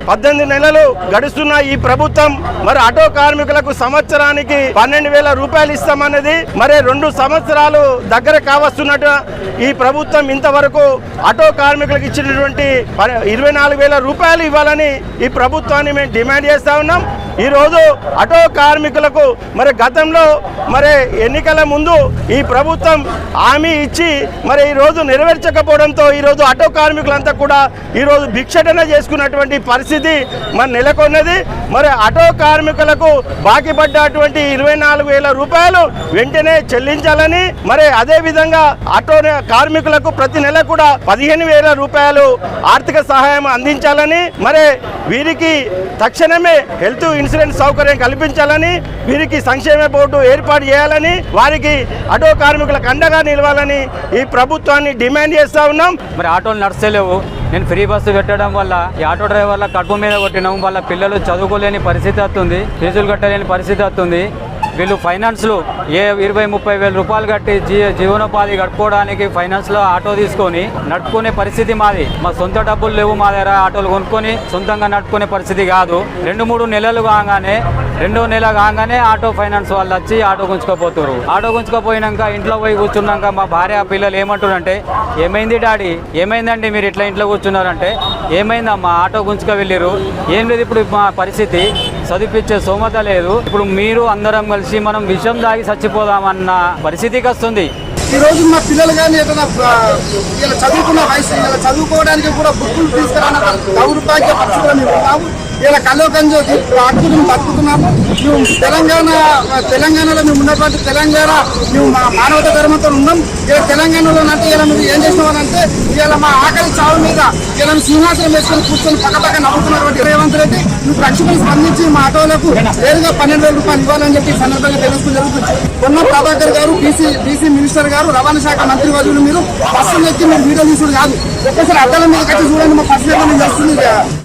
పద్దెనిమిది నెలలు గడుస్తున్న ఈ ప్రభుత్వం మరి ఆటో కార్మికులకు సంవత్సరానికి పన్నెండు వేల రూపాయలు ఇస్తామన్నది మరి రెండు సంవత్సరాలు దగ్గర కావస్తున్నట్టు ఈ ప్రభుత్వం ఇంతవరకు ఆటో కార్మికులకు ఇచ్చినటువంటి ప- ఇరవై నాలుగు వేల రూపాయలు ఇవ్వాలని ఈ ప్రభుత్వాన్ని మేము డిమాండ్ చేస్తా ఉన్నాం. ఈరోజు ఆటో కార్మికులకు మరి గతంలో మరి ఎన్నికల ముందు ఈ ప్రభుత్వం హామీ ఇచ్చి మరి ఈరోజు నెరవేర్చకపోవడంతో ఈ రోజు ఆటో కార్మికులంతా కూడా ఈరోజు భిక్షటన చేసుకున్నటువంటి పరిస్థితి మరి నెలకొన్నది. మరి ఆటో కార్మికులకు బాకీ పడ్డటువంటి ఇరవై నాలుగు వేల రూపాయలు వెంటనే చెల్లించాలని మరి అదేవిధంగా ఆటో కార్మికులకు ప్రతి నెల కూడా పదిహేను వేల రూపాయలు ఆర్థిక సహాయం అందించాలని మరి వీరికి తక్షణమే హెల్త్ ఇన్సూరెన్స్ సౌకర్యం కల్పించాలని వీరికి సంక్షేమ బోర్డు ఏర్పాటు చేయాలని వారికి ఆటో కార్మికులకు అండగా నిలవాలని ఈ ప్రభుత్వాన్ని డిమాండ్ చేస్తా ఉన్నాం. మరి ఆటోలు నడచలేవు నేను ఫ్రీ బస్సు పెట్టడం వల్ల ఈ ఆటో డ్రైవర్ల కడుపు మీద కొట్టినాం. వాళ్ళ పిల్లలు చదువుకోలేని పరిస్థితి వస్తుంది ఫీజులు కట్టలేని పరిస్థితి వస్తుంది. వీళ్ళు ఫైనాన్స్లు ఏ ఇరవై ముప్పై వేల రూపాయలు కట్టి జీ జీవనోపాధి గడుపుకోవడానికి ఫైనాన్స్లో ఆటో తీసుకొని నడుపుకునే పరిస్థితి మాది. మా సొంత డబ్బులు లేవు మా దగ్గర ఆటోలు కొనుక్కొని సొంతంగా నడుపుకునే పరిస్థితి కాదు. రెండు మూడు నెలలు కాగానే రెండో నెల కాగానే ఆటో ఫైనాన్స్ వాళ్ళు వచ్చి ఆటో గుంచుకోపోతారు ఆటో గుంజుకోపోయినాక ఇంట్లో పోయి కూర్చున్నాక మా భార్య పిల్లలు ఏమంటారంటే ఏమైంది డాడీ? ఏమైందండి మీరు ఇట్లా ఇంట్లో కూర్చున్నారంటే? ఏమైందమ్మా? ఆటో గుంజుక వెళ్ళారు ఏం లేదు ఇప్పుడు మా పరిస్థితి. చదివించే సోమత లేదు. ఇప్పుడు మీరు అందరం కలిసి మనం విషం దాగి చచ్చిపోదామన్న పరిస్థితికి వస్తుంది. ఈ రోజు మా పిల్లలు కానీ ఏదైనా ఇలా చదువుకున్న వయసు ఇలా చదువుకోవడానికి కూడా బుక్కులు తీసుకురాని దౌర్భాగ్య పరిస్థితులు మేము ఉన్నాము. ఇలా కల్లో చేసి అద్భుతం బతుకుతున్నాము మేము తెలంగాణ తెలంగాణలో మేము ఉన్నటువంటి తెలంగాణ మేము మా మానవత ధర్మంతో ఉన్నాం. ఇలా తెలంగాణలో అంటే ఇలా నువ్వు ఏం చేసినావనంటే ఇలా మా ఆకలి చావు మీద ఇలా సింహాసనం వేసుకొని కూర్చొని పక్క పక్క నవ్వుతున్నటువంటి రేవంత్ రెడ్డి నువ్వు తక్షణం స్పందించి మా ఆటోలకు నేరుగా పన్నెండు వేల రూపాయలు ఇవ్వాలని చెప్పి సందర్భంగా తెలుస్తూ జరుగుతుంది. పొన్న ప్రభాకర్ గారు బీసీ బీసీ మినిస్టర్ గారు రవాణా శాఖ మంత్రి వర్యులు మీరు బస్సులు ఎక్కి మీరు వీడియో తీసుడు కాదు. ఒక్కసారి అద్దాల మీద కట్టి చూడండి మా పర్సనల్ చేస్తుంది